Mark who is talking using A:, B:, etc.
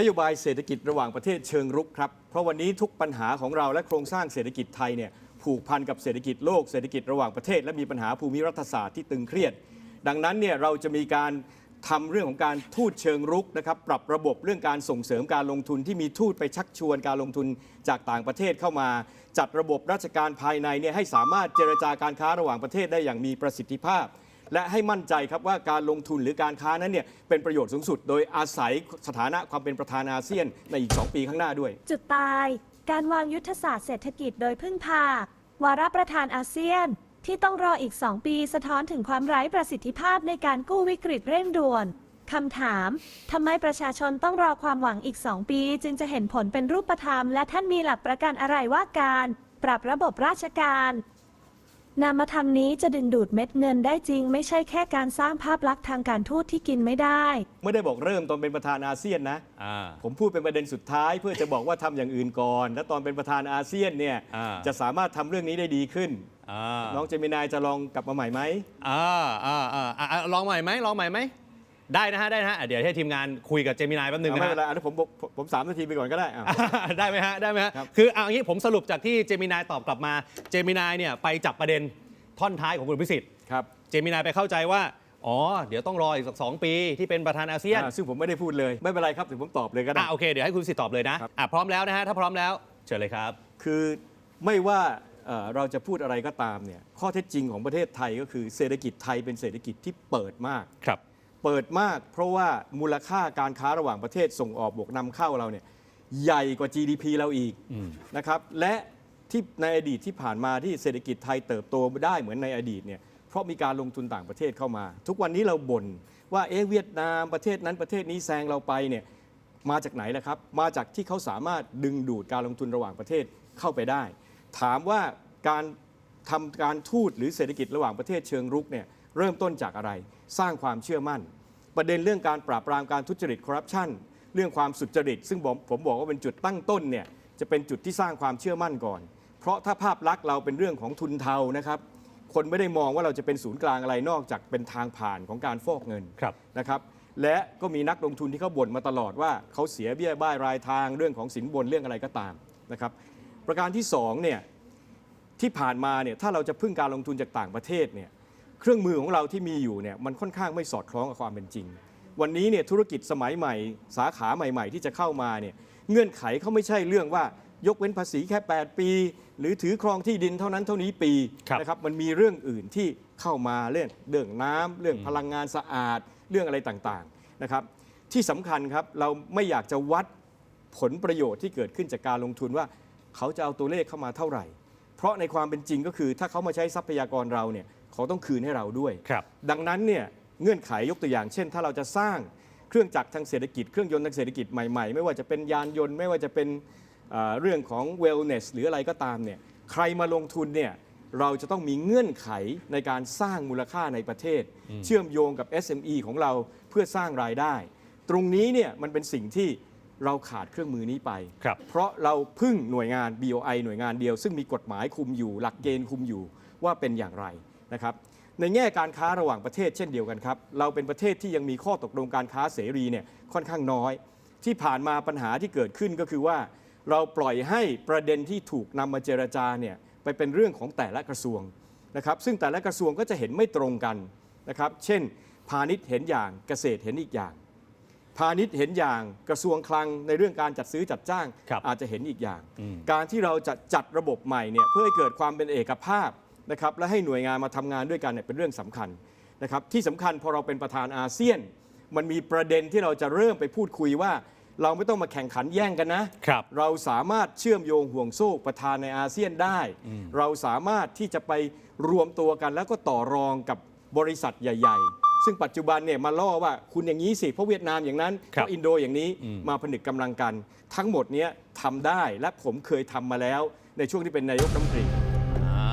A: นโยบายเศรษฐกิจระหว่างประเทศเชิงรุกครับ เพราะวันนี้ทุกปัญหาของเราและโครงสร้างเศรษฐกิจไทยเนี่ยผูกพันกับเศรษฐกิจโลกเศรษฐกิจระหว่างประเทศ และมีปัญหาภูมิรัฐศาสตร์ที่ตึงเครียด ดังนั้นเนี่ยเราจะมีการทำเรื่องของการทูตเชิงรุกนะครับปรับระบบเรื่องการส่งเสริมการลงทุนที่มีทูตไปชักชวนการลงทุนจากต่างประเทศเข้ามา จัดระบบราชการภายในเนี่ยให้สามารถเจรจาการค้าระหว่างประเทศได้อย่างมีประสิทธิภาพ และให้มั่นใจครับว่าการลงทุนหรือการค้านั้นเนี่ยเป็นประโยชน์สูงสุด โดยอาศัยสถานะความเป็นประธานอาเซียนในอีก 2 ปีข้างหน้าด้วย
B: จุดตาย การวางยุทธศาสตร์เศรษฐกิจโดยพึ่งพาวาระประธานอาเซียน ที่ต้องรออีก 2 ปีสะท้อนถึงความไร้ประสิทธิภาพในการกู้วิกฤตเร่งด่วนคำถาม ทำไมประชาชนต้องรอความหวังอีก 2 ปี จึงจะเห็นผลเป็นรูปธรรม และท่านมีหลักประกันอะไรว่าการ ปรับระบบราชการ นามธรรมนี้จะดึงดูดเม็ดเงินได้จริง ไม่ใช่แค่การสร้างภาพลักษณ์ทางการทูตที่กินไม่ได้
A: ไม่ได้บอกเริ่มตอนเป็นประธานอาเซียนนะ
C: อ่า
A: ผมพูดเป็นประเด็นสุดท้าย เพื่อจะบอกว่าทำอย่างอื่นก่อน และตอนเป็นประธานอาเซียนเนี่ย
C: อ่า
A: จะสามารถทำเรื่องนี้ได้ดีขึ้น
C: อ่า
A: น้องเจมินายจะลองกลับมาใหม่ไหม
C: อ่าอ่าอ่าอ่าลองใหม่ไหมลองใหม่ไหม ได้นะฮะได้นะฮะอะเดี๋ยวให้ทีมงานคุยกับเจมินายแป๊บหนึง
A: เอา
C: นะ
A: ไม่
C: ฮะ
A: เป็นไรอันนี้ผมผมผมผมสามนาทีไปก่อนก็ได้อะ
C: ได้ไหมฮะได้ไหมฮะ
A: ครับ
C: คือเอาอย่างนี้ผมสรุปจากที่เจมินายตอบกลับมาเจมินายเนี่ยไปจับประเด็นท่อนท้ายของคุณพิสิทธิ์
A: ครับ
C: เจมินายไปเข้าใจว่า อ๋อ เดี๋ยวต้องรออีกสักสองปีที่เป็นประธานอาเซียน
A: อ่าซึ่งผมไม่ได้พูดเลยไม่เป็นไรครับถึงผมตอบเลยก็ได้
C: อะโอเคเดี๋ยวให้คุณพิสิทธิ์ตอบเลยนะครับ อะพร้อมแล้วนะฮะถ้าพร้อมแล้วเชิญเลยครับ
A: คือไม่ว่าเอ่อเราจะพูดอะไรก็ตามเนี่ยข้อเท็จจริงของประเทศไทยก็คือเศรษฐกิจไทยเป็นเศรษฐกิจที่เปิดมาก
C: ครับ
A: เปิดมาก เพราะว่ามูลค่าการค้าระหว่างประเทศส่งออกบวกนำเข้าเราเนี่ยใหญ่กว่า GDP เราอีก
C: อืม
A: นะครับและที่ในอดีตที่ผ่านมาที่เศรษฐกิจไทยเติบโตได้เหมือนในอดีตเนี่ยเพราะมีการลงทุนต่างประเทศเข้ามา ทุกวันนี้เราบ่นว่าเอ๊ะเวียดนามประเทศนั้นประเทศนี้แซงเราไปเนี่ยมาจากไหนล่ะครับ มาจากที่เขาสามารถดึงดูดการลงทุนระหว่างประเทศเข้าไปได้ ถามว่าการทำการทูตหรือเศรษฐกิจระหว่างประเทศเชิงรุกเนี่ย เริ่มต้นจากอะไร สร้างความเชื่อมั่น ประเด็นเรื่องการปราบปรามการทุจริตคอร์รัปชันเรื่องความสุจริต ซึ่งผมผมบอกว่าเป็นจุดตั้งต้นเนี่ยจะเป็นจุดที่สร้างความเชื่อมั่นก่อน เพราะถ้าภาพลักษณ์เราเป็นเรื่องของทุนเทานะครับคนไม่ได้มองว่าเราจะเป็นศูนย์กลางอะไรนอกจากเป็นทางผ่านของการฟอกเงิน
C: ครับ
A: นะครับและก็มีนักลงทุนที่เขาบ่นมาตลอดว่าเขาเสียเบี้ยบ้ายรายทางเรื่องของสินบนเรื่องอะไรก็ตามนะครับประการที่สองเนี่ยที่ผ่านมาเนี่ยถ้าเราจะพึ่งการลงทุนจากต่างประเทศเนี่ย เครื่องมือของเราที่มีอยู่เนี่ยมันค่อนข้างไม่สอดคล้องกับความเป็นจริง วันนี้เนี่ยธุรกิจสมัยใหม่ สาขาใหม่ ๆ ที่จะเข้ามาเนี่ยเงื่อนไขเขาไม่ใช่เรื่องว่ายกเว้นภาษีแค่ 8 ปี หรือถือครองที่ดินเท่านั้นเท่านี้ปี
C: ครับ
A: นะครับมันมีเรื่องอื่นที่เข้ามาเรื่องเรื่องน้ำเรื่องพลังงานสะอาดเรื่องอะไรต่างๆนะครับที่สำคัญครับเราไม่อยากจะวัดผลประโยชน์ที่เกิดขึ้นจากการลงทุนว่า เขาจะเอาตัวเลขเข้ามาเท่าไหร่ เพราะในความเป็นจริงก็คือถ้าเขามาใช้ทรัพยากรเราเนี่ย เขาต้องคืนให้เราด้วย
C: ครับ
A: ดังนั้นเนี่ยเงื่อนไขยกตัวอย่าง เช่น ถ้าเราจะสร้างเครื่องจักรทางเศรษฐกิจ เครื่องยนต์ทางเศรษฐกิจใหม่ๆ ไม่ว่าจะเป็นยานยนต์ไม่ว่าจะเป็นเอ่อเรื่องของ wellness หรืออะไรก็ตามเนี่ยใครมาลงทุนเนี่ยเราจะต้องมีเงื่อนไขในการสร้างมูลค่าในประเทศ เชื่อมโยงกับ SME ของเราเพื่อสร้างรายได้ ตรงนี้เนี่ยมันเป็นสิ่งที่เราขาดเครื่องมือนี้ไป
C: ครับ
A: เพราะเราพึ่งหน่วยงาน BOI หน่วยงานเดียว ซึ่งมีกฎหมายคุมอยู่ หลักเกณฑ์คุมอยู่ว่าเป็นอย่างไร นะครับในแง่การค้าระหว่างประเทศเช่นเดียวกันครับ เราเป็นประเทศที่ยังมีข้อตกลงการค้าเสรีเนี่ยค่อนข้างน้อย ที่ผ่านมาปัญหาที่เกิดขึ้นก็คือว่า เราปล่อยให้ประเด็นที่ถูกนำมาเจรจาเนี่ยไปเป็นเรื่องของแต่ละกระทรวงนะครับ ซึ่งแต่ละกระทรวงก็จะเห็นไม่ตรงกันนะครับ เช่น พาณิชย์เห็นอย่างเกษตรเห็นอีกอย่าง พาณิชย์เห็นอย่างกระทรวงคลังในเรื่องการจัดซื้อจัดจ้าง
C: ครับ
A: อาจจะเห็นอีกอย่าง
C: อืม
A: การที่เราจะจัดระบบใหม่เนี่ยเพื่อให้เกิดความเป็นเอกภาพ นะครับและให้หน่วยงานมาทำงานด้วยกันเนี่ยเป็นเรื่องสำคัญนะครับที่สำคัญพอเราเป็นประธานอาเซียน มันมีประเด็นที่เราจะเริ่มไปพูดคุยว่า เราไม่ต้องมาแข่งขันแย่งกันนะ
C: ครับ
A: เราสามารถเชื่อมโยงห่วงโซ่ประธานในอาเซียนได้ เราสามารถที่จะไปรวมตัวกัน แล้วก็ต่อรองกับบริษัทใหญ่ ๆ ซึ่งปัจจุบันเนี่ยมาล่อว่าคุณอย่างนี้สิเพราะเวียดนามอย่างนั้นเพ
C: ครับ
A: ราะอินโดอย่างนี้
C: อืม
A: มาผนึกกำลังกัน ทั้งหมดเนี้ยทำได้และผมเคยทำมาแล้วในช่วงที่เป็นนายกรัฐมนตรี